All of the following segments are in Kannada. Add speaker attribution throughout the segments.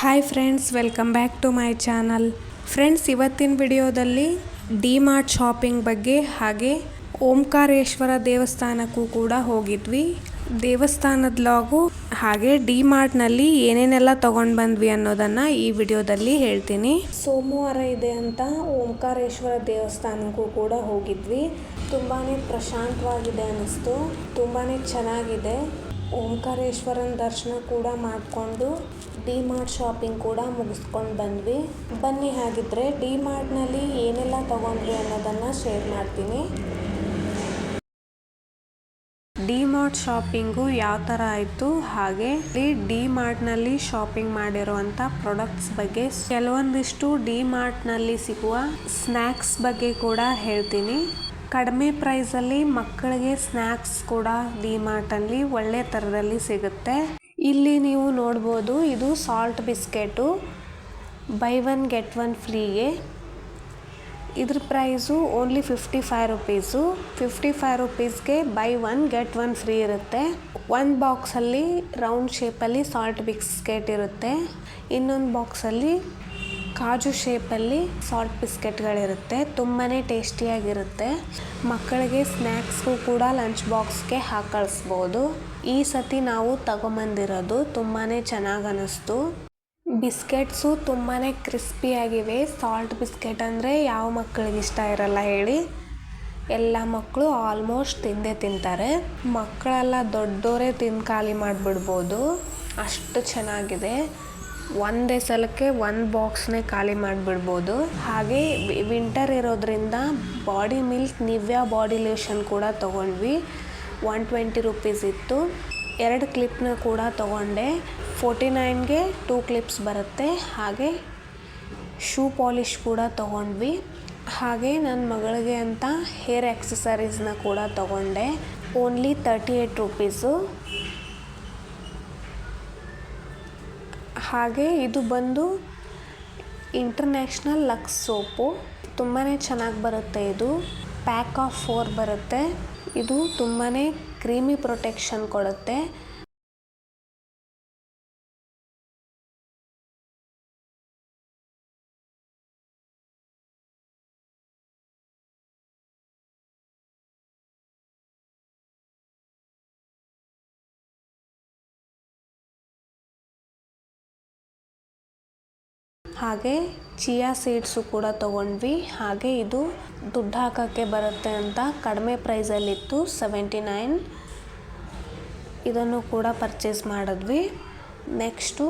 Speaker 1: Hi friends welcome back to my channel friends ಇವತ್ತಿನ ವಿಡಿಯೋದಲ್ಲಿ ಡಿ ಮಾರ್ಟ್ ಶಾಪಿಂಗ್ ಬಗ್ಗೆ ಹಾಗೆ ಓಂಕಾರೇಶ್ವರ ದೇವಸ್ಥಾನಕ್ಕೂ ಕೂಡ ಹೋಗಿದ್ವಿ. ದೇವಸ್ಥಾನದ ಲಾಗು ಹಾಗೆ ಡಿಮಾರ್ಟ್ನಲ್ಲಿ ಏನೇನೆಲ್ಲ ತೊಗೊಂಡು ಬಂದ್ವಿ ಅನ್ನೋದನ್ನು ಈ ವಿಡಿಯೋದಲ್ಲಿ ಹೇಳ್ತೀನಿ. ಸೋಮವಾರ ಇದೆ ಅಂತ ಓಂಕಾರೇಶ್ವರ ದೇವಸ್ಥಾನಕ್ಕೂ ಕೂಡ ಹೋಗಿದ್ವಿ. ತುಂಬಾ ಪ್ರಶಾಂತವಾಗಿದೆ ಅನ್ನಿಸ್ತು. ತುಂಬಾ ಚೆನ್ನಾಗಿದೆ. ಓಂಕಾರೇಶ್ವರನ ದರ್ಶನ ಕೂಡ ಮಾಡಿಕೊಂಡು ಡಿ ಮಾರ್ಟ್ ಶಾಪಿಂಗ್ ಕೂಡ ಮುಗಿಸ್ಕೊಂಡು ಬಂದ್ವಿ. ಬನ್ನಿ ಹಾಗಿದ್ರೆ ಡಿ ಮಾರ್ಟ್ನಲ್ಲಿ ಏನೆಲ್ಲ ತಗೊಂಡ್ವಿ ಅನ್ನೋದನ್ನು ಶೇರ್ ಮಾಡ್ತೀನಿ. ಡಿ ಮಾರ್ಟ್ ಶಾಪಿಂಗು ಯಾವ ಥರ ಆಯಿತು? ಹಾಗೆ ಡಿ ಮಾರ್ಟ್ನಲ್ಲಿ ಶಾಪಿಂಗ್ ಮಾಡಿರುವಂಥ ಪ್ರಾಡಕ್ಟ್ಸ್ ಬಗ್ಗೆ ಕೆಲವೊಂದಿಷ್ಟು ಡಿ ಮಾರ್ಟ್ನಲ್ಲಿ ಸಿಗುವ ಸ್ನ್ಯಾಕ್ಸ್ ಬಗ್ಗೆ ಕೂಡ ಹೇಳ್ತೀನಿ. ಕಡಿಮೆ ಪ್ರೈಸಲ್ಲಿ ಮಕ್ಕಳಿಗೆ ಸ್ನ್ಯಾಕ್ಸ್ ಕೂಡ ಡಿ ಮಾರ್ಟಲ್ಲಿ ಒಳ್ಳೆ ಥರದಲ್ಲಿ ಸಿಗುತ್ತೆ. ಇಲ್ಲಿ ನೀವು ನೋಡ್ಬೋದು, ಇದು salt biscuit. Buy one get one ಫ್ರೀಗೆ. ಇದ್ರ price only fifty five rupees. Fifty five ರುಪೀಸ್ಗೆ buy one get one free ಇರುತ್ತೆ. ಒಂದು ಬಾಕ್ಸಲ್ಲಿ ರೌಂಡ್ ಶೇಪಲ್ಲಿ ಸಾಲ್ಟ್ ಬಿಸ್ಕೆಟ್ ಇರುತ್ತೆ. ಇನ್ನೊಂದು ಬಾಕ್ಸಲ್ಲಿ ಕಾಜು ಶೇಪಲ್ಲಿ ಸಾಲ್ಟ್ ಬಿಸ್ಕೆಟ್ಗಳಿರುತ್ತೆ ತುಂಬಾ ಟೇಸ್ಟಿಯಾಗಿರುತ್ತೆ ಮಕ್ಕಳಿಗೆ ಸ್ನ್ಯಾಕ್ಸ್ಗೂ ಕೂಡ ಲಂಚ್ ಬಾಕ್ಸ್ಗೆ ಹಾಕಿ ಕಳಿಸ್ಬೋದು ಈ ಸತಿ ನಾವು ತಗೊಂಬಂದಿರೋದು ತುಂಬಾ ಚೆನ್ನಾಗಿ ಅನ್ನಿಸ್ತು ಬಿಸ್ಕೆಟ್ಸು ತುಂಬಾ ಕ್ರಿಸ್ಪಿಯಾಗಿವೆ ಸಾಲ್ಟ್ ಬಿಸ್ಕೆಟ್ ಅಂದರೆ ಯಾವ ಮಕ್ಕಳಿಗೆ ಇಷ್ಟ ಇರಲ್ಲ ಹೇಳಿ. ಎಲ್ಲ ಮಕ್ಕಳು ಆಲ್ಮೋಸ್ಟ್ ತಿಂದೇ ತಿಂತಾರೆ. ಮಕ್ಕಳೆಲ್ಲ ದೊಡ್ಡೋರೇ ತಿಂದು ಖಾಲಿ ಮಾಡಿಬಿಡ್ಬೋದು. ಅಷ್ಟು ಚೆನ್ನಾಗಿದೆ. ಒಂದೇ ಸಲಕ್ಕೆ ಒಂದು ಬಾಕ್ಸ್ನೇ ಖಾಲಿ ಮಾಡಿಬಿಡ್ಬೋದು. ಹಾಗೆ ವಿಂಟರ್ ಇರೋದ್ರಿಂದ body milk Nivea body lotion ಕೂಡ ತೊಗೊಂಡ್ವಿ. ಒನ್ ಟ್ವೆಂಟಿ ರುಪೀಸ್ ಇತ್ತು. ಎರಡು ಕ್ಲಿಪ್ನ ಕೂಡ ತೊಗೊಂಡೆ. ಫೋರ್ಟಿ ನೈನ್ಗೆ ಟೂ ಕ್ಲಿಪ್ಸ್ ಬರುತ್ತೆ. ಹಾಗೆ ಶೂ ಪಾಲಿಶ್ ಕೂಡ ತೊಗೊಂಡ್ವಿ. ಹಾಗೆ ನನ್ನ ಮಗಳಿಗೆ ಅಂತ ಹೇರ್ ಆಕ್ಸೆಸರೀಸ್ನ ಕೂಡ ತೊಗೊಂಡೆ. Only thirty eight rupees. ಹಾಗೆ ಇದು ಬಂದು ಇಂಟರ್ನ್ಯಾಷನಲ್ ಲಕ್ಸ್ ಸೋಪು. ತುಂಬಾ ಚೆನ್ನಾಗಿ ಬರುತ್ತೆ ಇದು. ಪ್ಯಾಕ್ ಆಫ್ ಫೋರ್ ಬರುತ್ತೆ. ಇದು ತುಂಬಾ ಕ್ರೀಮಿ ಪ್ರೊಟೆಕ್ಷನ್ ಕೊಡುತ್ತೆ. ಹಾಗೆ ಚಿಯಾ ಸೀಡ್ಸು ಕೂಡ ತೊಗೊಂಡ್ವಿ. ಹಾಗೆ ಇದು ದುಡ್ಡು ಹಾಕೋಕ್ಕೆ ಬರುತ್ತೆ ಅಂತ ಕಡಿಮೆ ಪ್ರೈಸಲ್ಲಿತ್ತು ಸೆವೆಂಟಿ ನೈನ್. ಇದನ್ನು ಕೂಡ ಪರ್ಚೇಸ್ ಮಾಡಿದ್ವಿ. ನೆಕ್ಸ್ಟು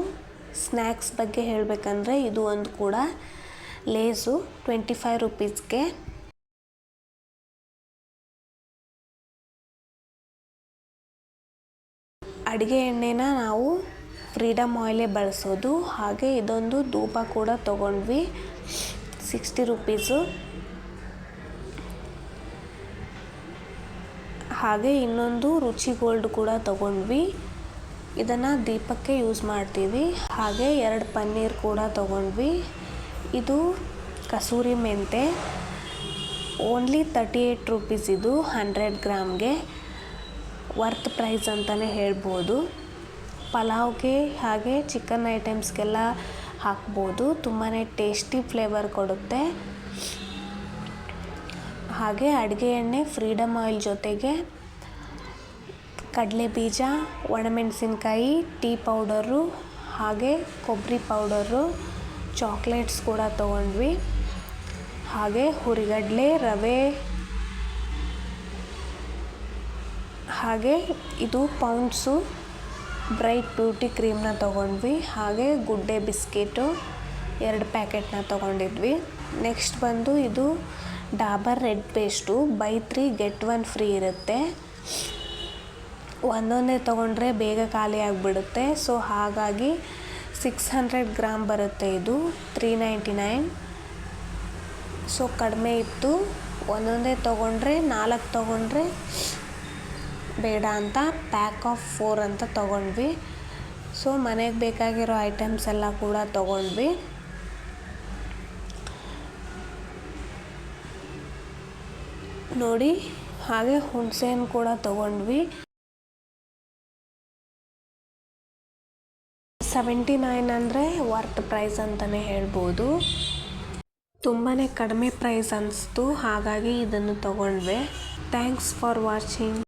Speaker 1: ಸ್ನ್ಯಾಕ್ಸ್ ಬಗ್ಗೆ ಹೇಳಬೇಕಂದ್ರೆ ಇದು ಒಂದು ಕೂಡ ಲೇಸು ಟ್ವೆಂಟಿ ಫೈವ್ ರುಪೀಸ್ಗೆ. ಅಡುಗೆ ಎಣ್ಣೆನ ನಾವು ಫ್ರೀಡಮ್ ಆಯಿಲೇ ಬಳಸೋದು. ಹಾಗೆ ಇದೊಂದು ಧೂಪ ಕೂಡ ತೊಗೊಂಡ್ವಿ. Sixty rupees. ಹಾಗೆ ಇನ್ನೊಂದು ರುಚಿ ಗೋಲ್ಡ್ ಕೂಡ ತೊಗೊಂಡ್ವಿ. ಇದನ್ನು ದೀಪಕ್ಕೆ ಯೂಸ್ ಮಾಡ್ತೀವಿ. ಹಾಗೆ ಎರಡು ಪನ್ನೀರ್ ಕೂಡ ತೊಗೊಂಡ್ವಿ. ಇದು ಕಸೂರಿ ಮೆಂತೆ. ಓನ್ಲಿ ತರ್ಟಿ ಏಯ್ಟ್ ರುಪೀಸ್ ಇದು, ಹಂಡ್ರೆಡ್ ಗ್ರಾಮ್ಗೆ. ವರ್ತ್ ಪ್ರೈಸ್ ಅಂತಲೇ ಹೇಳ್ಬೋದು. ಪಲಾವ್ಗೆ ಹಾಗೆ ಚಿಕನ್ ಐಟಮ್ಸ್ಗೆಲ್ಲ ಹಾಕ್ಬೋದು. ತುಂಬಾ ಟೇಸ್ಟಿ ಫ್ಲೇವರ್ ಕೊಡುತ್ತೆ. ಹಾಗೆ ಅಡುಗೆ ಎಣ್ಣೆ ಫ್ರೀಡಮ್ ಆಯಿಲ್ ಜೊತೆಗೆ ಕಡಲೆ ಬೀಜ, ಒಣಮೆಣಸಿನ್ಕಾಯಿ ಟೀ ಪೌಡರು ಹಾಗೆ ಕೊಬ್ಬರಿ ಪೌಡರು ಚಾಕ್ಲೇಟ್ಸ್ ಕೂಡ ತೊಗೊಂಡ್ವಿ. ಹಾಗೆ ಹುರಿಗಡಲೆ, ರವೆ, ಹಾಗೆ ಇದು ಪೌಂಡ್ಸು ಬ್ರೈಟ್ ಬ್ಯೂಟಿ ಕ್ರೀಮ್ನ ತೊಗೊಂಡ್ವಿ, ಹಾಗೆ ಗುಡ್ಡೆ ಬಿಸ್ಕೆಟು, ಎರಡು ಪ್ಯಾಕೆಟ್ನ ತೊಗೊಂಡಿದ್ವಿ. ನೆಕ್ಸ್ಟ್ ಬಂದು ಇದು Dabur red paste, buy three get one free ಇರುತ್ತೆ. ಒಂದೊಂದೇ ತೊಗೊಂಡ್ರೆ ಬೇಗ ಖಾಲಿ ಆಗಿಬಿಡುತ್ತೆ. ಸೊ, ಹಾಗಾಗಿ ಸಿಕ್ಸ್ ಹಂಡ್ರೆಡ್ ಗ್ರಾಮ್ ಬರುತ್ತೆ ಇದು, ತ್ರೀ ನೈಂಟಿ ನೈನ್. ಸೊ, ಕಡಿಮೆ ಇತ್ತು. ಒಂದೊಂದೇ ತೊಗೊಂಡ್ರೆ ನಾಲ್ಕು ತೊಗೊಂಡ್ರೆ ಬೇಡ ಅಂತ ಪ್ಯಾಕ್ ಆಫ್ ಫೋರ್ ಅಂತ ತೊಗೊಂಡ್ವಿ. ಸೊ ಮನೆಗೆ ಬೇಕಾಗಿರೋ ಐಟಮ್ಸ್ ಎಲ್ಲ ಕೂಡ ತೊಗೊಂಡ್ವಿ. ನೋಡಿ, ಹಾಗೆ ಹುಣಸೆಹಣ್ಣು ಕೂಡ ತೊಗೊಂಡ್ವಿ. ಸೆವೆಂಟಿ ನೈನ್ ಅಂದರೆ ವರ್ತ್ ಪ್ರೈಸ್ ಅಂತಲೇ ಹೇಳ್ಬೋದು. ತುಂಬಾ ಕಡಿಮೆ ಪ್ರೈಸ್ ಅನಿಸ್ತು, ಹಾಗಾಗಿ ಇದನ್ನು ತೊಗೊಂಡ್ವಿ. Thanks for watching